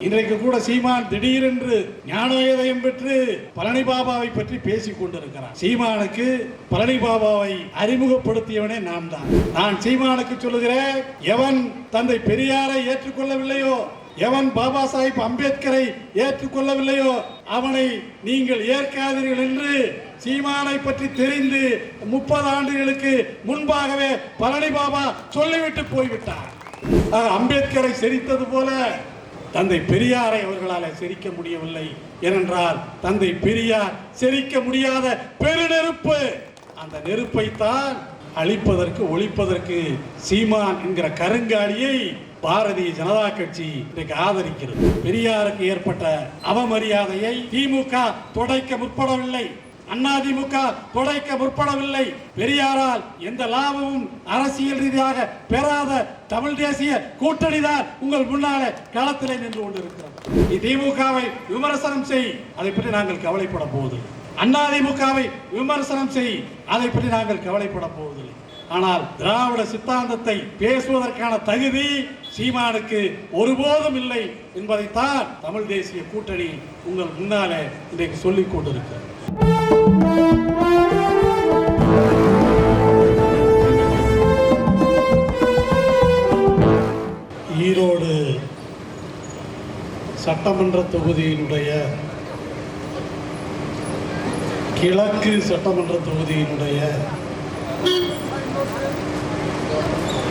இன்றைக்கு கூட சீமான் திடீரென்று ஞானோதயம் பெற்று பழனி பாபாவை பற்றி பேசிக் கொண்டிருக்கிறார். சீமானுக்கு பழனி பாபாவை அறிமுகப்படுத்தியவனே நான் தான் நான் சீமானுக்கு சொல்லுகிறேன் எவன் தந்தை பெரியாரை ஏற்றுக்கொள்ளவில்லையோ எவன் பாபா சாஹிப் அம்பேத்கரை ஏற்றுக்கொள்ளவில்லையோ அவனை நீங்கள் ஏற்காதீர்கள் என்று சீமானை பற்றி தெரிந்து முப்பது ஆண்டுகளுக்கு முன்பாகவே பழனி பாபா சொல்லிவிட்டு போய்விட்டார். அம்பேத்கரை செரித்தது போல தந்தை பெரியாரை அவர்களால் செரிக்க முடியவில்லை. ஏனென்றால் தந்தை பெரியார் செரிக்க முடியாத பெருநெருப்பு. அந்த நெருப்பை தான் அழிப்பதற்கு ஒழிப்பதற்கு சீமான் என்கிற கருங்காலியை பாரதிய ஜனதா கட்சி இன்றைக்கு ஆதரிக்கிறது. பெரியாருக்கு ஏற்பட்ட அவமரியாதையை திமுக துடைக்க முற்படவில்லை. அதிமுக துடைக்க முற்படவில்லை. பெரியாரால் எந்த லாபமும் அரசியல் ரீதியாக பெறாத தமிழ் தேசிய கூட்டணி தான் உங்கள் முன்னாலே களத்திலே நின்று கொண்டிருக்கிறது. திமுகவை விமர்சனம் செய் அதை பற்றி நாங்கள் கவலைப்பட போவதில்லை. அதிமுகவை விமர்சனம் செய் அதை பற்றி நாங்கள் கவலைப்பட போவதில்லை. ஆனால் திராவிட சித்தாந்தத்தை பேசுவதற்கான தகுதி சீமானுக்கு ஒருபோதும் இல்லை என்பதைத்தான் தமிழ் தேசிய கூட்டணி உங்கள் முன்னாலே இன்றைக்கு சொல்லிக் கொண்டிருக்கிறது. ஈரோடு சட்டமன்ற தொகுதியினுடைய கிழக்கு சட்டமன்ற தொகுதியினுடைய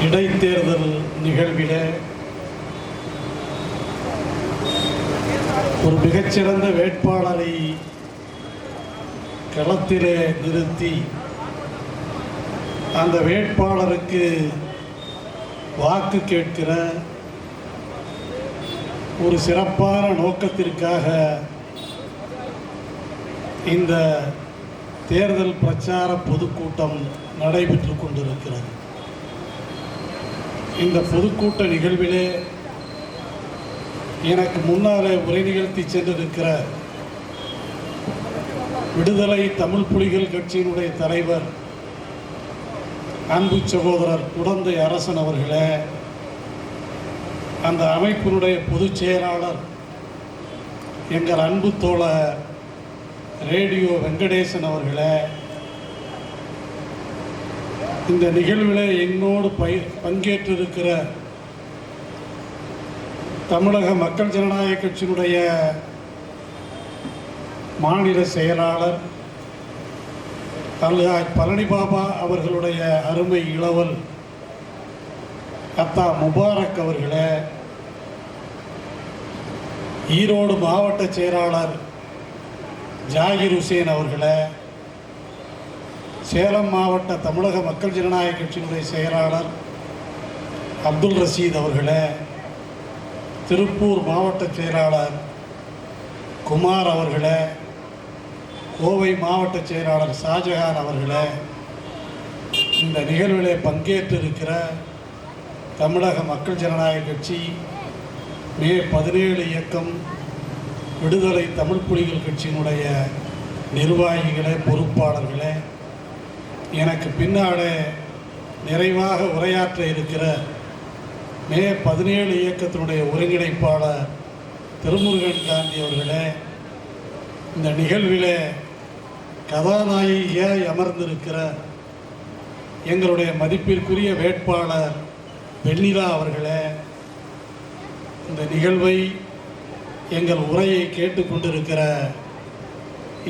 இடைத்தேர்தல் நிகழ்வில ஒரு மிகச்சிறந்த வேட்பாளரை களத்திலே நிறுத்தி அந்த வேட்பாளருக்கு வாக்கு கேட்கிற ஒரு சிறப்பான நோக்கத்திற்காக இந்த தேர்தல் பிரச்சார பொதுக்கூட்டம் நடைபெற்று கொண்டிருக்கிறது. இந்த பொதுக்கூட்ட நிகழ்விலே எனக்கு முன்னாலே உரை நிகழ்த்தி சென்றிருக்கிற விடுதலை தமிழ் புலிகள் கட்சியினுடைய தலைவர் அன்பு சகோதரர் குடந்தை அரசன் அவர்களே அந்த அமைப்பினுடைய பொதுச் செயலாளர் எங்கள் அன்பு தோழர் ரேடியோ வெங்கடேசன் அவர்களே இந்த நிகழ்வில் என்னோடு பை பங்கேற்றிருக்கிற தமிழக மக்கள் ஜனநாயக கட்சியினுடைய மாநில செயலாளர் அல்ஹாஜ் பழனி பாபா அவர்களுடைய அருமை இளவல் அத்தா முபாரக் அவர்களே ஈரோடு மாவட்ட செயலாளர் ஜாகிர் ஹுசேன் அவர்களே சேலம் மாவட்ட தமிழக மக்கள் ஜனநாயக கட்சியினுடைய செயலாளர் அப்துல் ரசீத் அவர்களே திருப்பூர் மாவட்ட செயலாளர் குமார் அவர்களே கோவை மாவட்ட செயலாளர் ஷாஜஹான் அவர்களே இந்த நிகழ்விலே பங்கேற்றிருக்கிற தமிழக மக்கள் ஜனநாயக கட்சி மே பதினேழு இயக்கம் விடுதலை தமிழ் புலிகள் கட்சியினுடைய நிர்வாகிகளே பொறுப்பாளர்களே எனக்கு பின்னாலே நிறைவாக உரையாற்ற இருக்கிற மே பதினேழு இயக்கத்தினுடைய ஒருங்கிணைப்பாளர் திருமுருகன் காந்தி அவர்களே இந்த நிகழ்விலே கதாநாயகியாய் அமர்ந்திருக்கிற எங்களுடைய மதிப்பிற்குரிய வேட்பாளர் வெண்ணிலா அவர்களே இந்த நிகழ்வை எங்கள் உரையை கேட்டுக்கொண்டிருக்கிற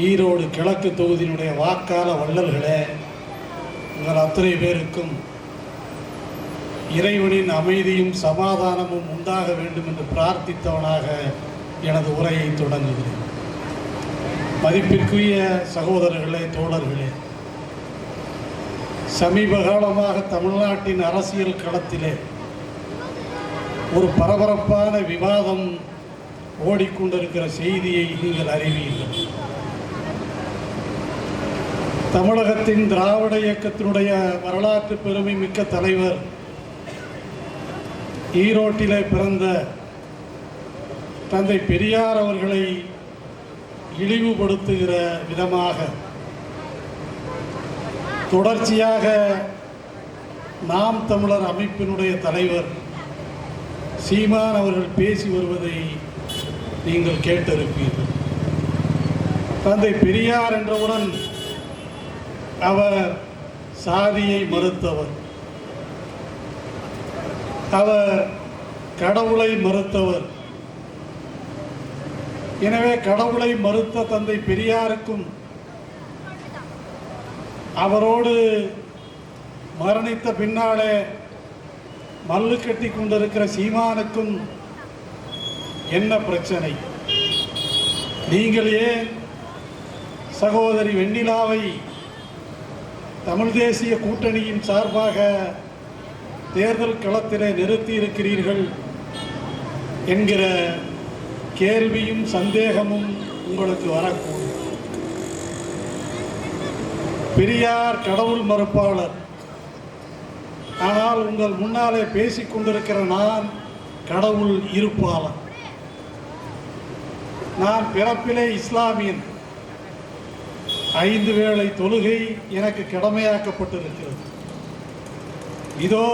ஈரோடு கிழக்கு தொகுதியினுடைய வாக்காள வள்ளல்களே உங்கள் அத்தனை பேருக்கும் இறைவனின் அமைதியும் சமாதானமும் உண்டாக வேண்டும் என்று பிரார்த்தித்தவனாக எனது உரையை தொடங்குகிறேன். மதிப்பிற்குரிய சகோதரர்களே தோழர்களே சமீப காலமாக தமிழ்நாட்டின் அரசியல் களத்திலே ஒரு பரபரப்பான விவாதம் ஓடிக்கொண்டிருக்கிற செய்தியை நீங்கள் அறிவீர்கள். தமிழகத்தின் திராவிட இயக்கத்தினுடைய வரலாற்று பெருமை மிக்க தலைவர் ஈரோட்டிலே பிறந்த தந்தை பெரியார் அவர்களை இழிவுபடுத்துகிற விதமாக தொடர்ச்சியாக நாம் தமிழர் அமைப்பினுடைய தலைவர் சீமான் அவர்கள் பேசி வருவதை நீங்கள் கேட்டிருப்பீர்கள். தந்தை பெரியார் என்றவுடன் அவர் சாதியை மறுத்தவர். அவர் கடவுளை மறுத்தவர். எனவே கடவுளை மறுத்த தந்தை பெரியாருக்கும் அவரோடு மரணித்த பின்னாலே மல்லு கட்டி கொண்டிருக்கிற சீமானுக்கும் என்ன பிரச்சனை? நீங்கள் ஏன் சகோதரி வெண்ணிலாவை தமிழ் தேசிய கூட்டணியின் சார்பாக தேர்தல் களத்திலே நிறுத்தி இருக்கிறீர்கள் என்கிற கேள்வியும் சந்தேகமும் உங்களுக்கு வரக்கூடும். பெரியார் கடவுள் மறுப்பாளர். ஆனால் உங்கள் முன்னாலே பேசிக் கொண்டிருக்கிற நான் கடவுள் இருப்பாளர். நான் பிறப்பிலே இஸ்லாமியன். ஐந்து வேளை தொழுகை எனக்கு கடமையாக்கப்பட்டிருக்கிறது. இதோ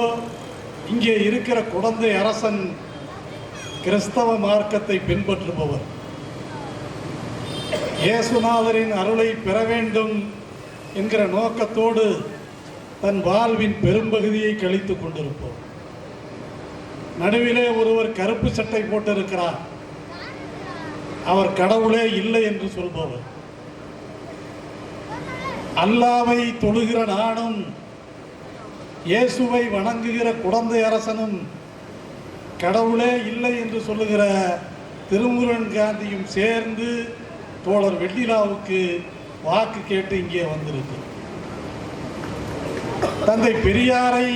இங்கே இருக்கிற குழந்தை அரசன் கிறிஸ்தவ மார்க்கத்தை பின்பற்றுபவர். இயேசுநாதரின் அருளை பெற வேண்டும் என்கிற நோக்கத்தோடு தன் வாழ்வின் பெரும்பகுதியை கழித்துக் கொண்டிருப்போம். நடுவிலே ஒருவர் கருப்பு சட்டை போட்டிருக்கிறார். அவர் கடவுளே இல்லை என்று சொல்பவர். அல்லாவை தொழுகிற நானும் இயேசுவை வணங்குகிற குழந்தை அரசனும் கடவுளே இல்லை என்று சொல்லுகிற திருமுருகன் காந்தியும் சேர்ந்து தோழர் வெள்ளிலாவுக்கு வாக்கு கேட்டு இங்கே வந்திருக்கு. தந்தை பெரியாரை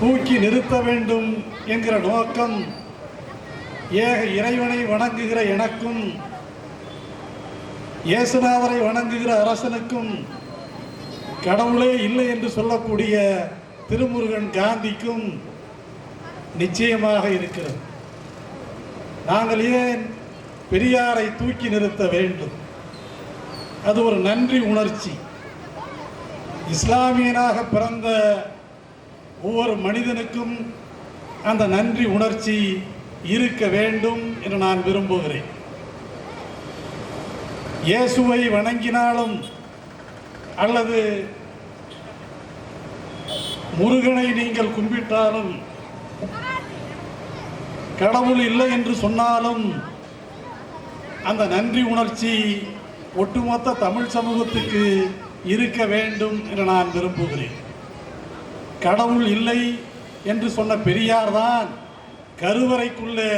தூக்கி நிறுத்த வேண்டும் என்கிற நோக்கம் ஏக இறைவனை வணங்குகிற எனக்கும் இயேசுநாதரை வணங்குகிற அரசனுக்கும் கடவுளே இல்லை என்று சொல்லக்கூடிய திருமுருகன் காந்திக்கும் நிச்சயமாக இருக்கிறது. நாங்கள் ஏன் பெரியாரை தூக்கி நிறுத்த வேண்டும்? அது ஒரு நன்றி உணர்ச்சி. இஸ்லாமியனாக பிறந்த ஒவ்வொரு மனிதனுக்கும் அந்த நன்றி உணர்ச்சி இருக்க வேண்டும் என்று நான் விரும்புகிறேன். இயேசுவை வணங்கினாலும் அல்லது முருகனை நீங்கள் கும்பிட்டாலும் கடவுள் இல்லை என்று சொன்னாலும் அந்த நன்றி உணர்ச்சி ஒட்டுமொத்த தமிழ் சமூகத்துக்கு இருக்க வேண்டும் என்று நான் விரும்புகிறேன். கடவுள் இல்லை என்று சொன்ன பெரியார் தான் கருவறைக்குள்ளே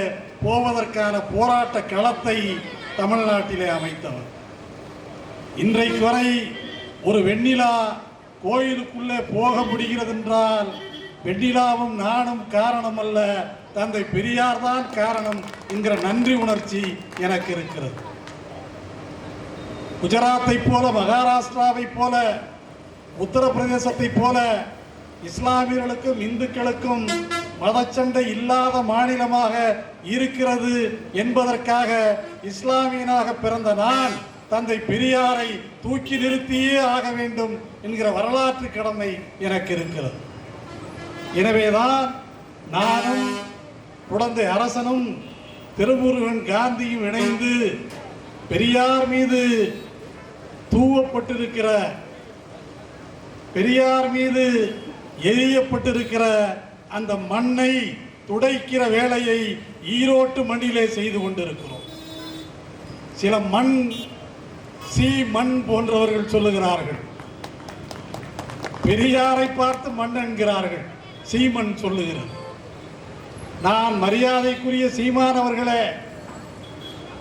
போவதற்கான போராட்ட களத்தை தமிழ்நாட்டிலே அமைத்தவர். இன்றைக்கு வரை ஒரு வெண்ணிலா கோயிலுக்குள்ளே போக முடிகிறது என்றால் வெண்ணிலாவும் நானும் காரணம் அல்ல தந்தை பெரியார் தான் காரணம் என்கிற நன்றி உணர்ச்சி எனக்கு இருக்கிறது. குஜராத்தை போல மகாராஷ்டிராவை போல உத்தரப்பிரதேசத்தை போல இஸ்லாமியர்களுக்கும் இந்துக்களுக்கும் மதச்சண்டை இல்லாத மாநிலமாக இருக்கிறது என்பதற்காக இஸ்லாமியனாக பிறந்த நான் தந்தை பெரியாரை தூக்கி நிறுத்தியே ஆக வேண்டும் என்கிற வரலாற்று கடமை எனக்கு இருக்கிறது. எனவேதான் நானும் குழந்தை அரசனும் திருமுருகன் காந்தியும் இணைந்து பெரியார் மீது தூவப்பட்டிருக்கிற பெரியார் மீது எரியப்பட்டிருக்கிற அந்த மண்ணை துடைக்கிற வேலையை ஈரோட்டு மண்ணிலே செய்து கொண்டிருக்கிறோம். சில மண் சி மண் போன்றவர்கள் சொல்லுகிறார்கள். பெரியாரை பார்த்து மண் என்கிறார்கள். சீமன் சொல்லுகிறார் நான் மரியாதைக்குரிய சீமான் அவர்களே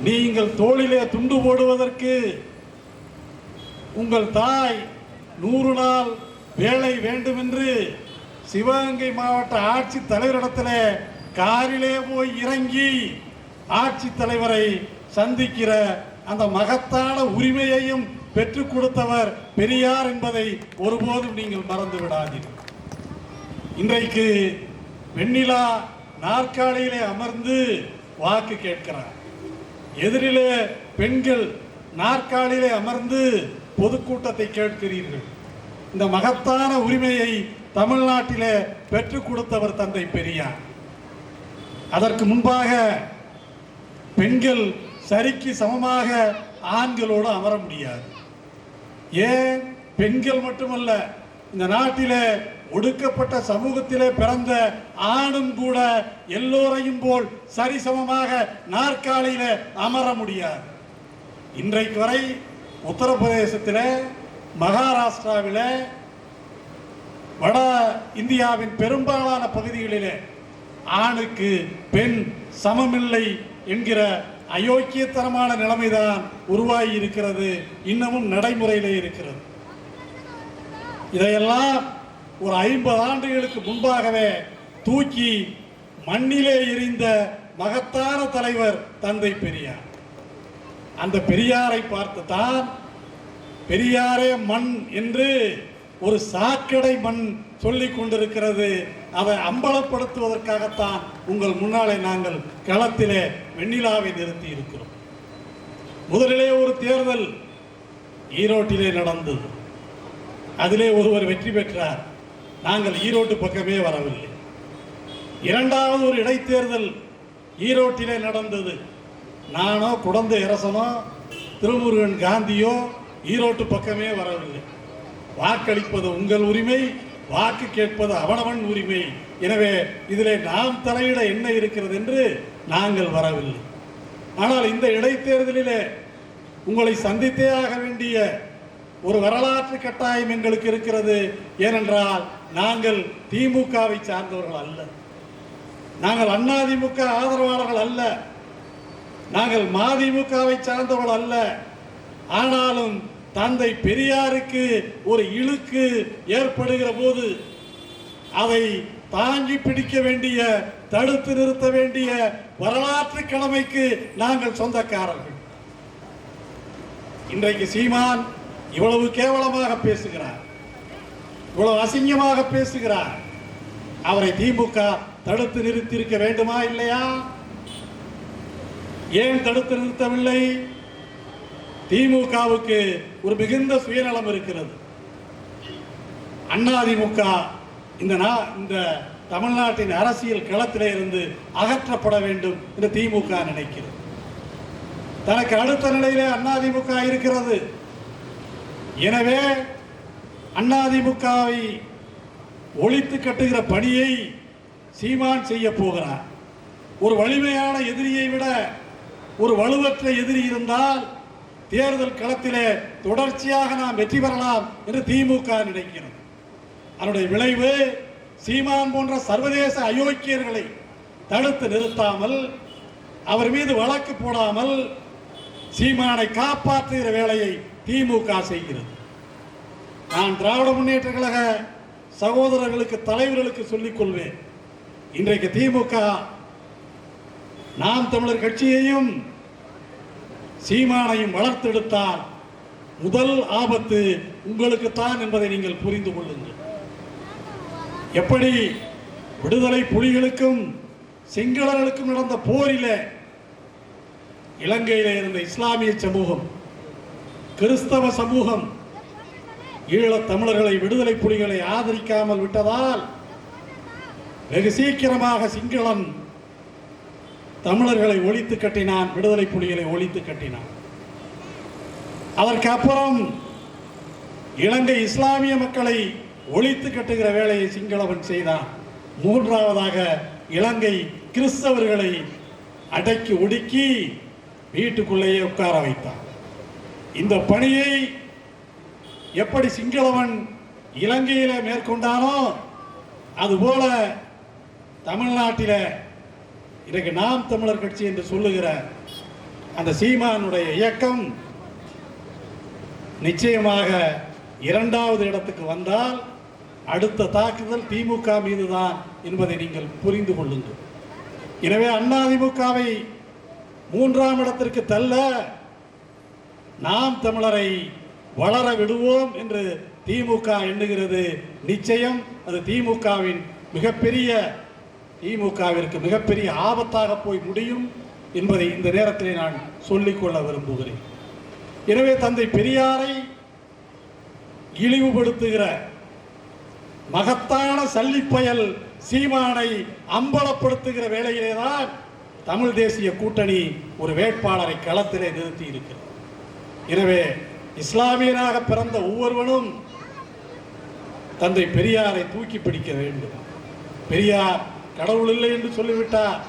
நீங்கள் தோளிலே துண்டு போடுவதற்கு உங்கள் தாய் நூறு நாள் வேலை வேண்டும் என்று சிவகங்கை மாவட்ட ஆட்சி தலைவரிடத்தில் காரிலே போய் இறங்கி ஆட்சி தலைவரை சந்திக்கிற அந்த மகத்தான உரிமையையும் பெற்றுக் கொடுத்தவர் பெரியார் என்பதை ஒருபோதும் நீங்கள் மறந்து விடாதீர்கள். இன்றைக்கு வெண்ணிலா நாற்காலியிலே அமர்ந்து வாக்கு கேட்கிறார். எதிரிலே பெண்கள் நாற்காலியிலே அமர்ந்து பொதுக்கூட்டத்தை கேட்கிறீர்கள். இந்த மகத்தான உரிமையை தமிழ்நாட்டிலே பெற்றுக் கொடுத்தவர் தந்தை பெரியார். அதற்கு முன்பாக பெண்கள் சரிக்கு சமமாக ஆண்களோடு அமர முடியாது. ஏன்? பெண்கள் மட்டுமல்ல இந்த நாட்டிலே ஒடுக்கப்பட்ட சமூகத்திலே பிறந்த ஆணும் கூட எல்லோரையும் போல் சரிசமமாக நாற்காலியில அமர முடியாது. இன்றைக்கு வரை உத்தரப்பிரதேசத்தில் மகாராஷ்டிராவிலே வட இந்தியாவின் பெரும்பாலான பகுதிகளிலே ஆணுக்கு பெண் சமமில்லை என்கிற அயோக்கியத்தனமான நிலைமைதான் உருவாகி இருக்கிறது. இன்னமும் நடைமுறையிலே இருக்கிறது. இதையெல்லாம் ஒரு ஐம்பது ஆண்டுகளுக்கு முன்பாகவே தூக்கி மண்ணிலே எரிந்த மகத்தான தலைவர் தந்தை பெரியார். அந்த பெரியாரை பார்த்து தான் பெரியாரே மண் என்று ஒரு சாக்கடை மண் சொல்லிக் கொண்டிருக்கிறது. அதை அம்பலப்படுத்துவதற்காகத்தான் உங்கள் முன்னாலே நாங்கள் களத்திலே வெண்ணிலாவை நிறுத்தி இருக்கிறோம். முதலிலே ஒரு தேர்தல் ஈரோட்டிலே நடந்தது. அதிலே ஒருவர் வெற்றி பெற்றார். நாங்கள் ஈரோட்டு பக்கமே வரவில்லை. இரண்டாவது ஒரு இடைத்தேர்தல் ஈரோட்டிலே நடந்தது. நானோ குடந்தை அரசனோ திருமுருகன் காந்தியோ ஈரோட்டு பக்கமே வரவில்லை. வாக்களிப்பது உங்கள் உரிமை. வாக்கு கேட்பது அவனவன் உரிமை. எனவே இதிலே நாம் தலையிட என்ன இருக்கிறது என்று நாங்கள் வரவில்லை. ஆனால் இந்த இடைத்தேர்தலிலே உங்களை சந்தித்தே ஆக வேண்டிய ஒரு வரலாற்று கட்டாயம் எங்களுக்கு இருக்கிறது. ஏனென்றால் நாங்கள் திமுகவை சார்ந்தவர்கள் அல்ல. நாங்கள் அதிமுக ஆதரவாளர்கள் அல்ல. நாங்கள் மதிமுகவை சார்ந்தவர்கள் அல்ல. ஆனாலும் தந்தை பெரியாருக்கு ஒரு இழுக்கு ஏற்படுகிற போது அதை தாங்கி பிடிக்க வேண்டிய தடுத்து நிறுத்த வேண்டிய வரலாற்று கடமைக்கு நாங்கள் சொந்தக்காரர்கள். இன்றைக்கு சீமான் இவ்வளவு கேவலமாக பேசுகிறார். இவ்வளவு அசிங்கமாக பேசுகிறார். அவரை திமுக தடுத்து நிறுத்தியிருக்க வேண்டுமா இல்லையா? ஏன் தடுத்து நிறுத்தவில்லை? திமுகவுக்கு ஒரு மிகுந்த சுயநலம் இருக்கிறது. அதிமுக இந்த நா- இந்த தமிழ்நாட்டின் அரசியல் களத்திலே இருந்து அகற்றப்பட வேண்டும் என்று திமுக நினைக்கிறது. தனக்கு அடுத்த நிலையிலே அதிமுக இருக்கிறது. எனவே அதிமுகவை ஒழித்து கட்டுகிற பணியை சீமான் செய்ய போகிறார். ஒரு வலிமையான எதிரியை விட ஒரு வலுவற்ற எதிரி இருந்தால் தேர்தல் களத்திலே தொடர்ச்சியாக நாம் வெற்றி பெறலாம் என்று திமுக நினைக்கிறது. அதனுடைய விளைவு சீமான் போன்ற சர்வதேச அயோக்கியர்களை தடுத்து நிறுத்தாமல் அவர் மீது வழக்கு போடாமல் சீமானை காப்பாற்றுகிற வேலையை திமுக செய்கிறது. நான் திராவிட முன்னேற்ற கழக சகோதரர்களுக்கு தலைவர்களுக்கு சொல்லிக் கொள்வேன். இன்றைக்கு திமுக நாம் தமிழர் கட்சியையும் சீமானையும் வளர்த்தெடுத்தால் முதல் ஆபத்து உங்களுக்குத்தான் என்பதை நீங்கள் புரிந்து கொள்ளுங்கள். எப்படி விடுதலை புலிகளுக்கும் சிங்களர்களுக்கும் நடந்த போரில இலங்கையில் இருந்த இஸ்லாமிய சமூகம் கிறிஸ்தவ சமூகம் ஈழத் தமிழர்களை விடுதலை புலிகளை ஆதரிக்காமல் விட்டதால் வெகு சீக்கிரமாக சிங்களன் தமிழர்களை ஒழித்து கட்டினான் விடுதலை புலிகளை ஒழித்து கட்டினான். அதற்கு அப்புறம் இலங்கை இஸ்லாமிய மக்களை ஒழித்து கட்டுகிற வேலையை சிங்களவன் செய்தான். மூன்றாவதாக இலங்கை கிறிஸ்தவர்களை அடக்கி ஒடுக்கி வீட்டுக்குள்ளேயே உட்கார வைத்தான். இந்த பணியை எப்படி சிங்களவன் இலங்கையில் மேற்கொண்டானோ அதுபோல தமிழ்நாட்டில் இன்றைக்கு நாம் தமிழர் கட்சி என்று சொல்லுகிற அந்த சீமானுடைய இயக்கம் நிச்சயமாக இரண்டாவது இடத்துக்கு வந்தால் அடுத்த தாக்குதல் திமுக மீதுதான் என்பதை நீங்கள் புரிந்து கொள்ளுங்கள். எனவே அதிமுகவை மூன்றாம் இடத்திற்கு தள்ள நாம் தமிழரை வளர விடுவோம் என்று திமுக எண்ணுகிறது. நிச்சயம் அது திமுகவின் மிகப்பெரிய திமுகவிற்கு மிகப்பெரிய ஆபத்தாக போய் முடியும் என்பதை இந்த நேரத்திலே நான் சொல்லிக்கொள்ள விரும்புகிறேன். எனவே தந்தை பெரியாரை இழிவுபடுத்துகிற மகத்தான சல்லிப்பயல் சீமானை அம்பலப்படுத்துகிற வேளையிலே தான் தமிழ் தேசிய கூட்டணி ஒரு வேட்பாளரை களத்திலே நிறுத்தி இருக்கிறது எனவே இஸ்லாமியனாக பிறந்த ஒவ்வொருவனும் தந்தை பெரியாரை தூக்கி பிடிக்க வேண்டும். பெரியார் கடவுள் இல்லை என்று சொல்லிவிட்டார்.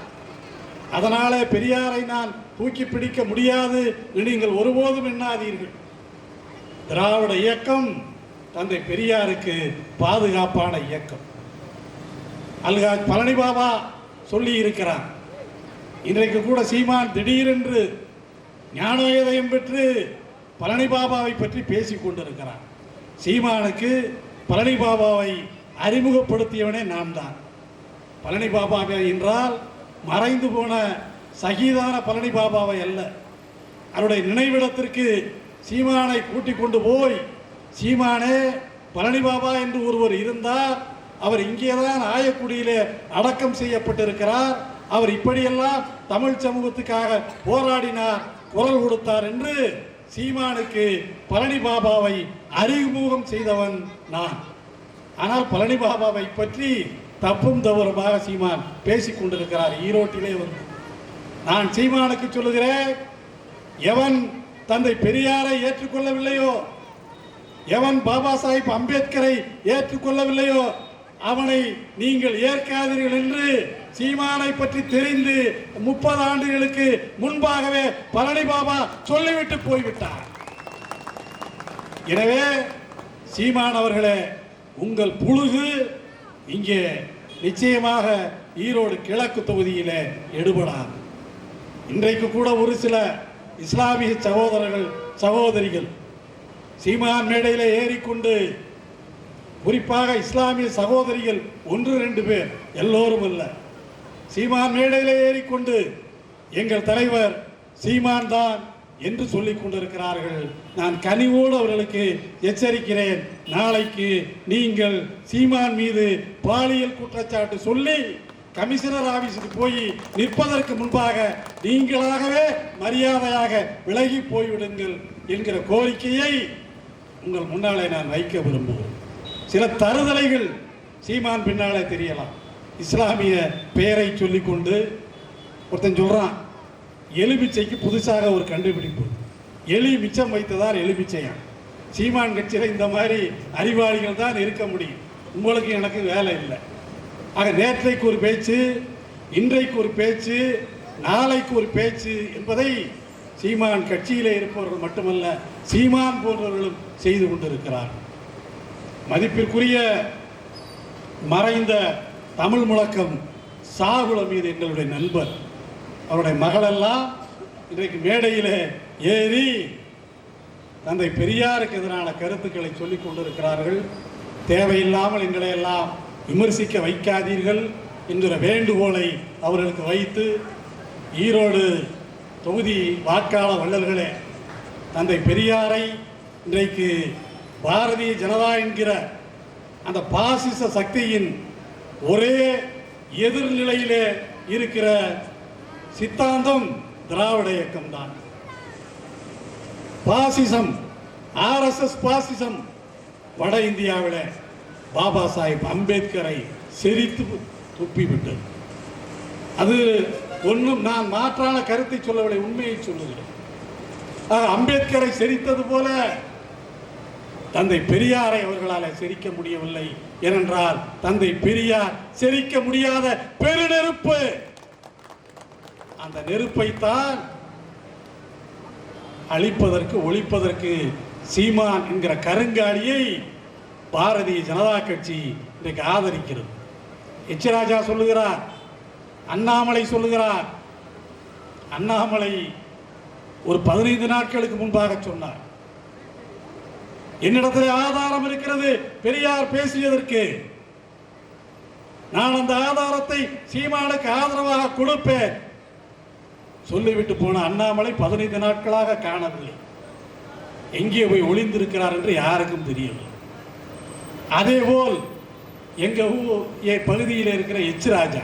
அதனாலே பெரியாரை நான் தூக்கி பிடிக்க முடியாது நீங்கள் ஒருபோதும் எண்ணாதீர்கள். திராவிட இயக்கம் தந்தை பெரியாருக்கு பாதுகாப்பான இயக்கம். அல்காஜ் பழனி பாபா சொல்லி இருக்கிறார் இன்றைக்கு கூட சீமான் திடீரென்று ஞானோதயம் பெற்று பழனி பாபாவை பற்றி பேசிக் கொண்டிருக்கிறார். சீமானுக்கு பழனி பாபாவை அறிமுகப்படுத்தியவனே நான் தான். பழனி பாபாவை என்றால் மறைந்து போன சகிதான பழனி பாபாவை அல்ல. அவருடைய நினைவிடத்திற்கு சீமானை கூட்டிக் கொண்டு போய் சீமானே பழனி பாபா என்று ஒருவர் இருந்தார் அவர் இங்கேதான் ஆயக்குடியிலே அடக்கம் செய்யப்பட்டிருக்கிறார். அவர் இப்படியெல்லாம் தமிழ் சமூகத்துக்காக போராடினார் குரல் கொடுத்தார் என்று சீமானுக்கு பழனி பாபாவை அறிமுகம் செய்தவன் நான். ஆனால் பழனி பாபாவை பற்றி தப்பும் தவறுமாக சீமான் பேசிக் கொண்டிருக்கிறார். ஈரோட்டிலே வந்து நான் சீமானுக்கு சொல்லுகிறேன் எவன் தந்தை பெரியாரை ஏற்றுக்கொள்ளவில்லையோ எவன் பாபா சாஹிப் அம்பேத்கரை ஏற்றுக்கொள்ளவில்லையோ அவனை நீங்கள் ஏற்காதீர்கள் என்று சீமானை பற்றி தெரிந்து முப்பது ஆண்டுகளுக்கு முன்பாகவே பழனி பாபா சொல்லிவிட்டு போய்விட்டார். எனவே சீமான் அவர்களே உங்கள் புழுகு இங்கே நிச்சயமாக ஈரோடு கிழக்கு தொகுதியிலே எடுபடாது. இன்றைக்கு கூட ஒரு சில இஸ்லாமிய சகோதரர்கள் சகோதரிகள் சீமான் மேடையில் ஏறிக்கொண்டு குறிப்பாக இஸ்லாமிய சகோதரிகள் ஒன்று ரெண்டு பேர் எல்லோரும் அல்ல. சீமான் மேடையில் ஏறிக்கொண்டு எங்கள் தலைவர் சீமான் தான் என்று சொல்லிக் கொண்டிருக்கிறார்கள். நான் கனிவோடு அவர்களுக்கு எச்சரிக்கிறேன். நாளைக்கு நீங்கள் சீமான் மீது பாலியல் குற்றச்சாட்டு சொல்லி கமிஷனர் ஆபீஸுக்கு போய் நிற்பதற்கு முன்பாக நீங்களாகவே மரியாதையாக விலகி போய்விடுங்கள் என்கிற கோரிக்கையை உங்கள் முன்னாலே நான் வைக்க விரும்புகிறேன். சில தருதலைகள் சீமான் பின்னாலே தெரியலாம். இஸ்லாமிய பெயரை சொல்லிக்கொண்டு ஒருத்தன் சொல்கிறான் எலுமிச்சைக்கு புதுசாக ஒரு கண்டுபிடிப்பு. எலி மிச்சம் வைத்ததால் எலுமிச்சையான் சீமான் கட்சியில் இந்த மாதிரி அறிவாளிகள் தான் இருக்க முடியும். உங்களுக்கு எனக்கு வேலை இல்லை. ஆக நேற்றைக்கு ஒரு பேச்சு இன்றைக்கு ஒரு பேச்சு நாளைக்கு ஒரு பேச்சு என்பதை சீமான் கட்சியிலே இருப்பவர்கள் மட்டுமல்ல சீமான் போன்றவர்களும் செய்து கொண்டிருக்கிறார். மதிப்பிற்குரிய மறைந்த தமிழ் முழக்கம் சாகுல மீது எங்களுடைய நண்பர் அவருடைய மகளெல்லாம் இன்றைக்கு மேடையிலே ஏறி தந்தை பெரியாருக்கு எதிரான கருத்துக்களை சொல்லிக் கொண்டிருக்கிறார்கள். தேவையில்லாமல் எங்களை எல்லாம் விமர்சிக்க வைக்காதீர்கள் என்கிற வேண்டுகோளை அவர்களுக்கு வைத்து ஈரோடு தொகுதி வாக்காள வள்ளல்களே தந்தை பெரியாரை இன்றைக்கு பாரதிய ஜனதா என்கிற அந்த பாசிச சக்தியின் ஒரே எதிர்நிலையிலே இருக்கிற சித்தாந்தம் திராவிட இயக்கம் தான் பாசிசம் ஆர்எஸ்எஸ் பாசிசம் வட இந்தியாவில் பாபா சாஹிப் அம்பேத்கரை செரித்து துப்பிவிட்டது. அது ஒன்றும் நான் மாற்றான கருத்தை சொல்லவில்லை உண்மையை சொல்லுகிறேன். அம்பேத்கரை செரித்தது போல தந்தை பெரியாரை அவர்களால் செரிக்க முடியவில்லை. ஏனென்றால் தந்தை பெரியார் செரிக்க முடியாத பெருநெருப்பு. அந்த நெருப்பைத்தான் அழிப்பதற்கு ஒழிப்பதற்கு சீமான் என்கிற கருங்காலியை பாரதிய ஜனதா கட்சி இன்றைக்கு ஆதரிக்கிறது. எச் ராஜா சொல்லுகிறார் அண்ணாமலை சொல்லுகிறார். அண்ணாமலை ஒரு பதினைந்து நாட்களுக்கு முன்பாக சொன்னார். என்னிடத்தில் ஆதாரம் இருக்கிறது பெரியார் பேசியதற்கு. நான் அந்த ஆதாரத்தை சீமானுக்கு ஆதரவாக கொடுப்பேன். சொல்லிவிட்டு போன அண்ணாமலை பதினைந்து நாட்களாக காணவில்லை. எங்கே போய் ஒளிந்திருக்கிறார் என்று யாருக்கும் தெரியவில்லை. அதேபோல் எங்கள் ஊ- என் பகுதியில் இருக்கிற எச் ராஜா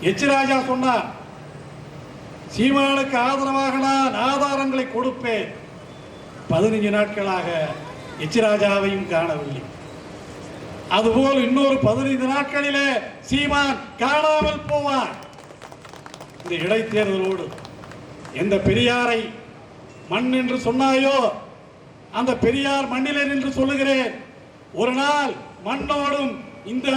எச் ராஜா சொன்னார் சீமானுக்கு ஆதரவாக நான் ஆதாரங்களை கொடுப்பேன். பதினைஞ்சு நாட்களாக எச் ராஜாவையும் காணவில்லை. அதுபோல் இன்னொரு பதினைந்து நாட்களிலே சீமான் காணாமல் போவார். இந்த இடைத்தேர்தலோடு எந்த பெரியாரை மண் என்று சொன்னாயோ அந்த பெரியார் மண்ணிலே என்று சொல்லுகிறேன். ஒரு நாள் மண்ணோடும் இந்த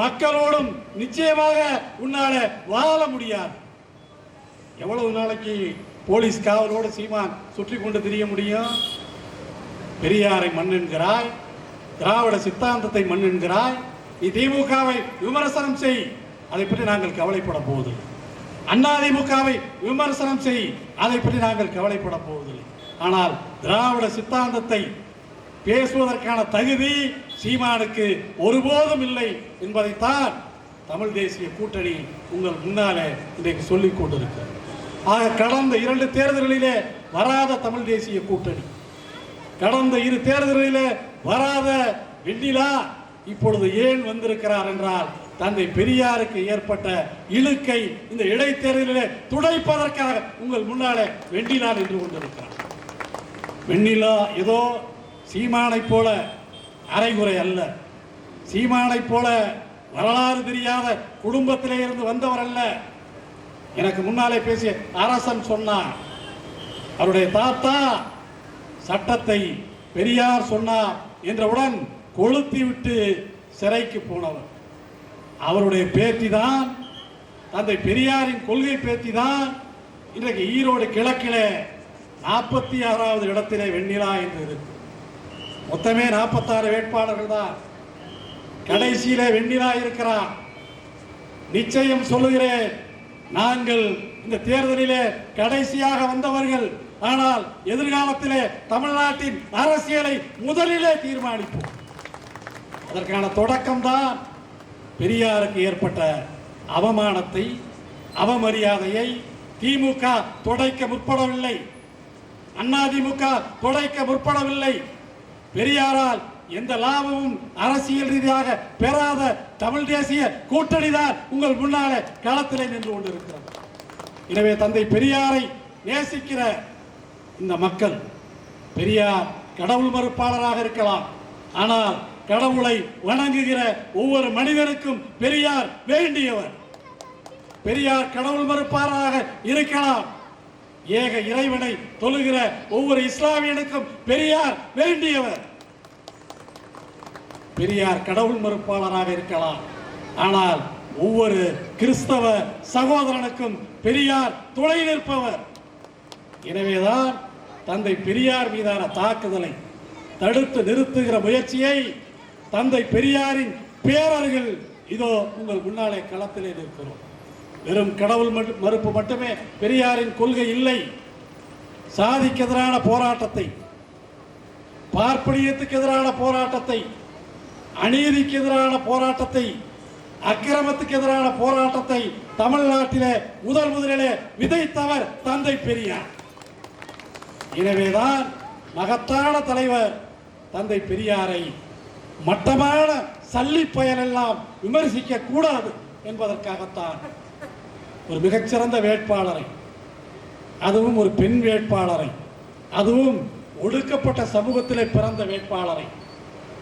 மக்களோடும் நிச்சயமாக உன்னால வாழ முடியாது. எவ்வளவு நாளைக்கு போலீஸ் காவலோடு சீமான் சுற்றி கொண்டு திரிய முடியும்? பெரியாரை மண் என்கிறாய் திராவிட சித்தாந்தத்தை மண் என்கிறாய் நீ திமுகவை விமர்சனம் செய். அதை பற்றி நாங்கள் கவலைப்பட போவதில்லை. அண்ணா திமுகவை விமர்சனம் செய். அதை பற்றி நாங்கள் கவலைப்பட போவதில்லை. ஆனால் திராவிட சித்தாந்தத்தை பேசுவதற்கான தகுதி சீமானுக்கு ஒருபோதும் இல்லை என்பதைத்தான் தமிழ் தேசிய கூட்டணி உங்கள் முன்னாலே இன்றைக்கு சொல்லிக் கொண்டிருக்கிறது. ஆக கடந்த இரண்டு தேர்தல்களிலே வராத தமிழ் தேசிய கூட்டணி கடந்த இரு தேர்தல்களிலே வராத வெண்ணிலா இப்பொழுது ஏன் வந்திருக்கிறார் என்றால் தந்தை பெரியாருக்கு ஏற்பட்ட இழுக்கை இந்த இடைத்தேர்தலிலே துடைப்பதற்காக உங்கள் முன்னாலே வெண்ணிலா நின்று கொண்டிருக்கிறார். வெண்ணிலா ஏதோ சீமானைப் போல அரைகுறை அல்ல. சீமானைப் போல வரலாறு தெரியாத குடும்பத்திலே இருந்து வந்தவர் அல்ல. எனக்கு முன்னாலே பேசிய அரசன் சொன்னார். அவருடைய தாத்தா சட்டத்தை பெரியார் சொன்னார் என்றவுடன் கொளுத்தி விட்டு சிறைக்கு போனவர். அவருடைய பேத்தி தான் தந்தை பெரியாரின் கொள்கை பேத்தி தான் இன்றைக்கு ஈரோடு கிழக்கிலே நாற்பத்தி ஆறாவது இடத்திலே வெண்ணிலா என்று இருக்கு. மொத்தமே நாற்பத்தாறு வேட்பாளர்கள் தான். கடைசியிலே வெண்ணிலா இருக்கிறார். நிச்சயம் சொல்லுகிறேன் நாங்கள் இந்த தேர்தலிலே கடைசியாக வந்தவர்கள். ஆனால் எதிர்காலத்திலே தமிழ்நாட்டின் அரசியலை முதலிலே தீர்மானிப்போம். அதற்கான தொடக்கம்தான் பெரியாருக்கு ஏற்பட்ட அவமானத்தை அவமரியாதையை திமுக துடைக்க முற்படவில்லை. அதிமுக துடைக்க முற்படவில்லை. பெரியாரால் எந்த லாபமும் அரசியல் ரீதியாக பெறாத தமிழ் தேசிய கூட்டணி தான் உங்கள் முன்னாலே களத்திலே நின்று கொண்டிருக்கிறது. எனவே தந்தை பெரியாரை நேசிக்கிற இந்த மக்கள் பெரியார் கடவுள் மறுப்பாளராக இருக்கலாம். ஆனால் கடவுளை வணங்குகிற ஒவ்வொரு மனிதனுக்கும் பெரியார் வேண்டியவர். பெரியார் கடவுள் மறுப்பாளராக இருக்கலாம். ஏக இறைவனை தொழுகிற ஒவ்வொரு இஸ்லாமியனுக்கும் பெரியார் வேண்டியவர். பெரியார் கடவுள் மறுப்பாளராக இருக்கலாம். ஆனால் ஒவ்வொரு கிறிஸ்தவ சகோதரனுக்கும் பெரியார் துணை நிற்பவர். எனவேதான் தந்தை பெரியார் மீதான தாக்குதலை தடுத்து நிறுத்துகிற முயற்சியை தந்தை பெரியாரின் பேரர்கள் இதோ உங்கள் முன்னாலே களத்திலே நிற்கிறோம். வெறும் கடவுள் மட்டு- மறுப்பு மட்டுமே பெரியாரின் கொள்கை இல்லை. சாதிக்கு எதிரான போராட்டத்தை பார்ப்பனியத்துக்கு எதிரான போராட்டத்தை அநீதிக்கு எதிரான போராட்டத்தை அக்கிரமத்துக்கு எதிரான போராட்டத்தை தமிழ்நாட்டிலே முதல் முதலிலே விதைத்தவர் தந்தை பெரியார். எனவேதான் மகத்தான தலைவர் தந்தை பெரியாரை மட்டமான சல்லி பயனெல்லாம் விமர்சிக்க கூடாது என்பதற்காகத்தான் ஒரு மிகச்சிறந்த வேட்பாளரை அதுவும் ஒரு பெண் வேட்பாளரை அதுவும் ஒடுக்கப்பட்ட சமூகத்தில் பிறந்த வேட்பாளரை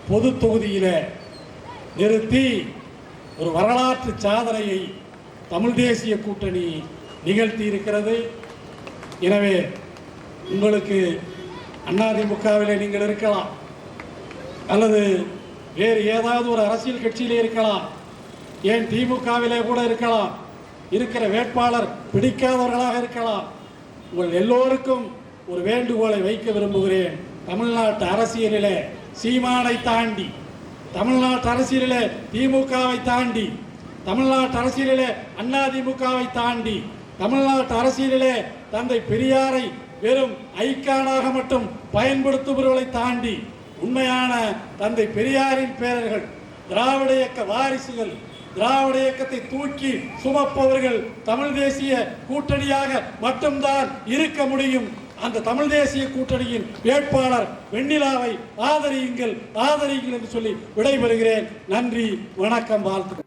பொது தொகுதியில் நிறுத்தி ஒரு வரலாற்று சாதனையை தமிழ் தேசிய கூட்டணி நிகழ்த்தி இருக்கிறது எனவே உங்களுக்கு அதிமுகவிலே நீங்கள் இருக்கலாம். அல்லது வேறு ஏதாவது ஒரு அரசியல் கட்சியிலே இருக்கலாம். ஏன் திமுகவிலே கூட இருக்கலாம். இருக்கிற வேட்பாளர் பிடிக்காதவர்களாக இருக்கலாம். உங்கள் எல்லோருக்கும் ஒரு வேண்டுகோளை வைக்க விரும்புகிறேன். தமிழ்நாட்டு அரசியலிலே சீமானை தாண்டி தமிழ்நாட்டு அரசியலிலே திமுகவை தாண்டி தமிழ்நாட்டு அரசியலிலே அதிமுகவை தாண்டி தமிழ்நாட்டு அரசியலிலே தந்தை பெரியாரை வெறும் ஐக்கானாக மட்டும் பயன்படுத்துபவர்களை தாண்டி உண்மையான தந்தை பெரியாரின் பேரர்கள் திராவிட இயக்க வாரிசுகள் திராவிட இயக்கத்தை தூக்கி சுமப்பவர்கள் தமிழ் தேசிய கூட்டணியாக மட்டும்தான் இருக்க முடியும். அந்த தமிழ் தேசிய கூட்டணியின் வேட்பாளர் வெண்ணிலாவை ஆதரியுங்கள் ஆதரியுங்கள் என்று சொல்லி விடைபெறுகிறேன். நன்றி வணக்கம் வாழ்த்து